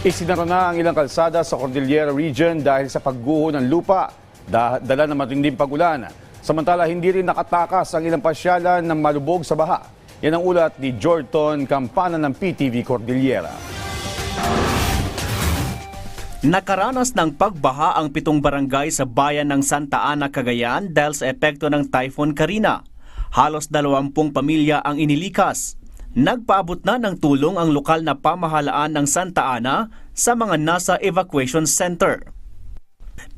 Isinara na ang ilang kalsada sa Cordillera Region dahil sa pagguho ng lupa, da- dala ng matinding pagulan. Samantala, hindi rin nakatakas ang ilang pasyalan ng malubog sa baha. Yan ang ulat ni Jorton Campana ng PTV Cordillera. Nakaranas ng pagbaha ang pitong barangay sa bayan ng Santa Ana, Cagayan dahil sa epekto ng Typhoon Karina. Halos dalawampung pamilya ang inilikas. Nagpaabot na ng tulong ang lokal na pamahalaan ng Santa Ana sa mga nasa evacuation center.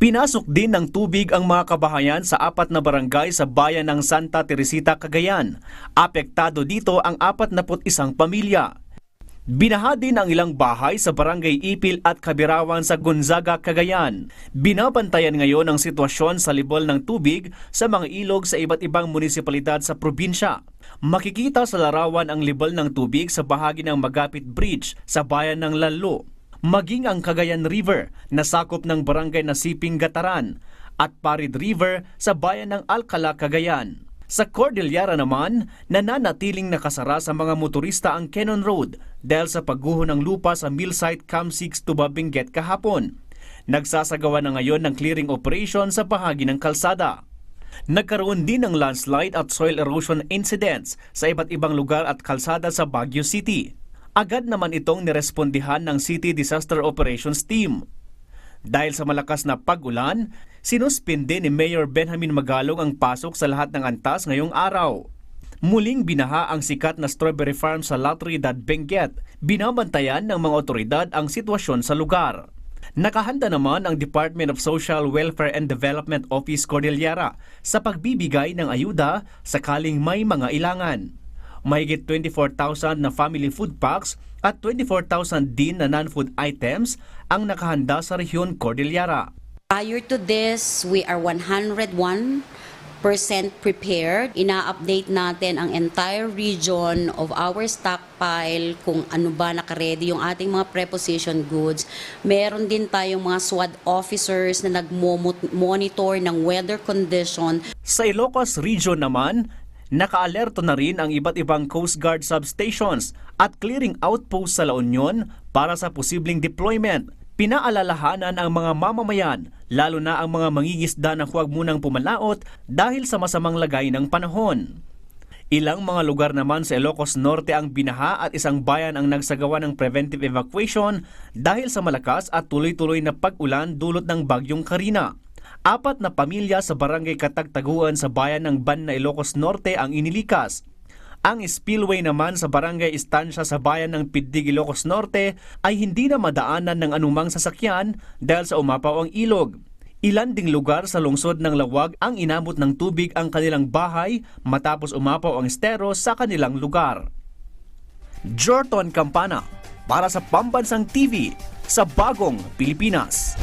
Pinasok din ng tubig ang mga kabahayan sa apat na barangay sa bayan ng Santa Teresita, Cagayan. Apektado dito ang 41 pamilya. Binaha din ang ilang bahay sa Barangay Ipil at Kabirawan sa Gonzaga, Cagayan. Binabantayan ngayon ang sitwasyon sa libol ng tubig sa mga ilog sa iba't ibang munisipalidad sa probinsya. Makikita sa larawan ang libol ng tubig sa bahagi ng Magapit Bridge sa bayan ng Lanlo. Maging ang Cagayan River na sakop ng barangay na Siping Gataran at Parid River sa bayan ng Alcala, Cagayan. Sa Cordillera naman, nananatiling nakasara sa mga motorista ang Cannon Road dahil sa pagguho ng lupa sa mill site Cam 6 to Babinget kahapon. Nagsasagawa na ngayon ng clearing operation sa bahagi ng kalsada. Nagkaroon din ng landslide at soil erosion incidents sa iba't ibang lugar at kalsada sa Baguio City. Agad naman itong nirespondihan ng City Disaster Operations Team. Dahil sa malakas na pag-ulan, sinuspinde ni Mayor Benjamin Magalong ang pasok sa lahat ng antas ngayong araw. Muling binaha ang sikat na strawberry farm sa La Trinidad, Benguet. Binabantayan ng mga otoridad ang sitwasyon sa lugar. Nakahanda naman ang Department of Social Welfare and Development Office Cordillera sa pagbibigay ng ayuda sakaling may mga ilangan. Mahigit 24,000 na family food packs at 24,000 din na non-food items ang nakahanda sa rehiyon Cordillera. Prior to this, we are 101% prepared. Ina-update natin ang entire region of our stockpile kung ano ba nakaredy yung ating mga preposition goods. Meron din tayong mga SWAT officers na nag-monitor ng weather condition Sa Ilocos Region naman, nakaalerto na rin ang iba't ibang Coast Guard substations at clearing outposts sa La Union para sa posibleng deployment. Pinaalalahanan ang mga mamamayan, lalo na ang mga mangingisda na huwag munang pumalaot dahil sa masamang lagay ng panahon. Ilang mga lugar naman sa Ilocos Norte ang binaha at isang bayan ang nagsagawa ng preventive evacuation dahil sa malakas at tuloy-tuloy na pag-ulan dulot ng bagyong Karina. Apat na pamilya sa barangay Katagtaguan sa bayan ng Ban na Ilocos Norte ang inilikas. Ang spillway naman sa barangay Estancia sa bayan ng Pidig, Ilocos Norte ay hindi na madaanan ng anumang sasakyan dahil sa umapaw ang ilog. Ilan ding lugar sa lungsod ng Lawag ang inabot ng tubig ang kanilang bahay matapos umapaw ang estero sa kanilang lugar. Jorton Campana para sa Pambansang TV sa Bagong Pilipinas.